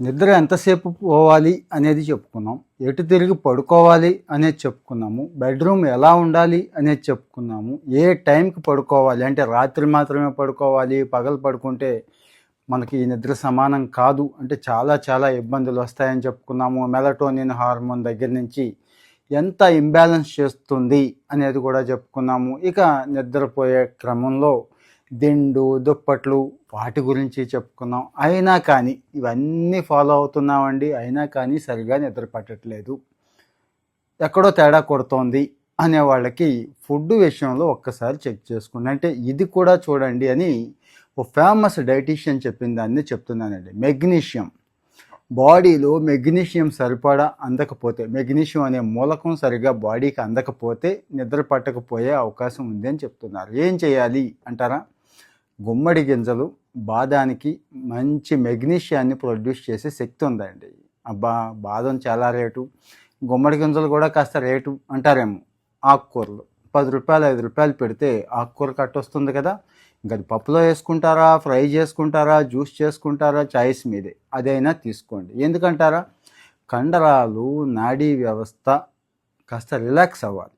నిద్ర ఎంతసేపు పోవాలి అనేది చెప్పుకున్నాం. ఎటు తిరిగి పడుకోవాలి అనేది చెప్పుకున్నాము. బెడ్రూమ్ ఎలా ఉండాలి అనేది చెప్పుకున్నాము. ఏ టైంకి పడుకోవాలి? అంటే రాత్రి మాత్రమే పడుకోవాలి పగలు పడుకుంటే మనకి ఈ నిద్ర సమానం కాదు. అంటే చాలా చాలా ఇబ్బందులు వస్తాయని చెప్పుకున్నాము. మెలటోనిన్ హార్మోన్ దగ్గర నుంచి ఎంత ఇంబ్యాలెన్స్ చేస్తుంది అనేది కూడా చెప్పుకున్నాము. ఇక నిద్రపోయే క్రమంలో దిండు దుప్పట్లు వాటి గురించి చెప్పుకున్నాం అయినా కానీ ఇవన్నీ ఫాలో అవుతున్నామండి. అయినా కానీ సరిగా నిద్ర పట్టట్లేదు. ఎక్కడో తేడా కొడుతోంది అనే వాళ్ళకి ఫుడ్ విషయంలో ఒక్కసారి చెక్ చేసుకోండి. అంటే ఇది కూడా చూడండి అని ఓ ఫేమస్ డైటీషియన్ చెప్పిన దాన్ని చెప్తున్నానండి. మెగ్నీషియం. బాడీలో మెగ్నీషియం సరిపడా అందకపోతే మెగ్నీషియం అనే మూలకం సరిగా బాడీకి అందకపోతే నిద్ర పట్టకపోయే అవకాశం ఉంది అని చెప్తున్నారు. ఏం చేయాలి అంటారా? గుమ్మడి గింజలు బాదానికి మంచి మెగ్నీషియాన్ని ప్రొడ్యూస్ చేసే శక్తి ఉందండి. అబ్బా బాదం చాలా రేటు. గుమ్మడి గింజలు కూడా కాస్త రేటు అంటారేమో. ఆకుకూరలు పది రూపాయలు ఐదు రూపాయలు పెడితే ఆకుకూర కట్టొస్తుంది కదా. ఇంకా అది పప్పులో వేసుకుంటారా ఫ్రై చేసుకుంటారా జ్యూస్ చేసుకుంటారా చాయిస్ మీదే. అదైనా తీసుకోండి. ఎందుకంటారా? కండరాలు నాడీ వ్యవస్థ కాస్త రిలాక్స్ అవ్వాలి.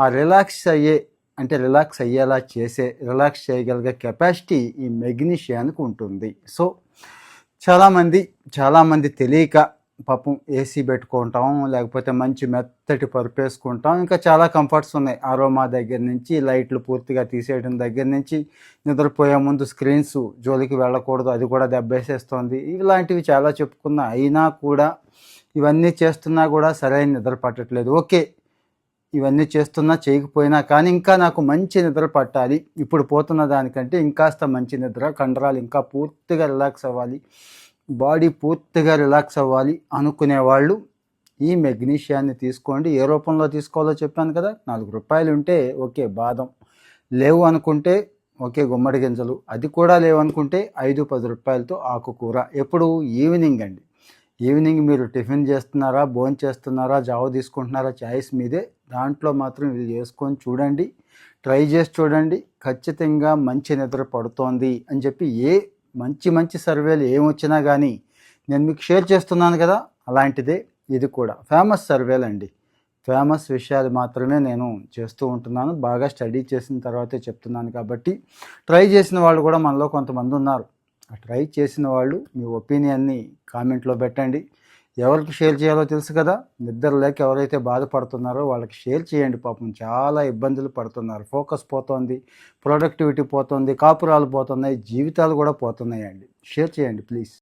ఆ రిలాక్స్ అయ్యే అంటే రిలాక్స్ అయ్యేలా చేసే రిలాక్స్ చేయగలిగే కెపాసిటీ ఈ మెగ్నీషియానికి ఉంటుంది. సో చాలామంది చాలామంది తెలియక పాపం ఏసీ పెట్టుకుంటాం లేకపోతే మంచి మెత్తటి పరుపు వేసుకుంటాం ఇంకా చాలా కంఫర్ట్స్ ఉన్నాయి. ఆరోమా దగ్గర నుంచి లైట్లు పూర్తిగా తీసేయడం దగ్గర నుంచి నిద్రపోయే ముందు స్క్రీన్స్ జోలికి వెళ్ళకూడదు అది కూడా దెబ్బేసేస్తుంది. ఇలాంటివి చాలా చెప్పుకున్నా అయినా కూడా ఇవన్నీ చేస్తున్నా కూడా సరైన నిద్ర పట్టట్లేదు. ఓకే ఇవన్నీ చేస్తున్నా చేయకపోయినా కానీ ఇంకా నాకు మంచి నిద్ర పట్టాలి. ఇప్పుడు పోతున్న దానికంటే ఇంకాస్త మంచి నిద్ర కండరాలు ఇంకా పూర్తిగా రిలాక్స్ అవ్వాలి. బాడీ పూర్తిగా రిలాక్స్ అవ్వాలి అనుకునే వాళ్ళు ఈ మెగ్నీషియాన్ని తీసుకోండి. ఏ రూపంలో తీసుకోవాలో చెప్పాను కదా నాలుగు రూపాయలు ఉంటే ఓకే బాదం. లేవు అనుకుంటే ఓకే గుమ్మడి గింజలు. అది కూడా లేవు అనుకుంటే ఐదు పది రూపాయలతో ఆకుకూర. ఎప్పుడు ఈవినింగ్ అండి. ఈవినింగ్ మీరు టిఫిన్ చేస్తున్నారా భోజనం చేస్తున్నారా జావ తీసుకుంటున్నారా చాయిస్ మీదే. దాంట్లో మాత్రం ఇది చేసుకొని చూడండి ట్రై చేసి చూడండి ఖచ్చితంగా మంచి నిద్ర పడుతోంది అని చెప్పి ఏ మంచి మంచి సర్వేలు ఏమొచ్చినా కానీ నేను మీకు షేర్ చేస్తున్నాను కదా అలాంటిదే ఇది కూడా. ఫేమస్ సర్వేలు అండి. ఫేమస్ విషయాలు మాత్రమే నేను చేస్తూ ఉంటున్నాను. బాగా స్టడీ చేసిన తర్వాతే చెప్తున్నాను కాబట్టి ట్రై చేసిన వాళ్ళు కూడా మనలో కొంతమంది ఉన్నారు. ట్రై చేసిన వాళ్ళు మీ ఒపీనియన్ని కామెంట్లో పెట్టండి. ఎవరికి షేర్ చేయాలో తెలుసు కదా నిద్ర లేక ఎవరైతే బాధపడుతున్నారో వాళ్ళకి షేర్ చేయండి పాపం. చాలా ఇబ్బందులు పడుతున్నారు. ఫోకస్ పోతోంది ప్రొడక్టివిటీ పోతుంది కాపురాలు పోతున్నాయి జీవితాలు కూడా పోతున్నాయండి. షేర్ చేయండి ప్లీజ్.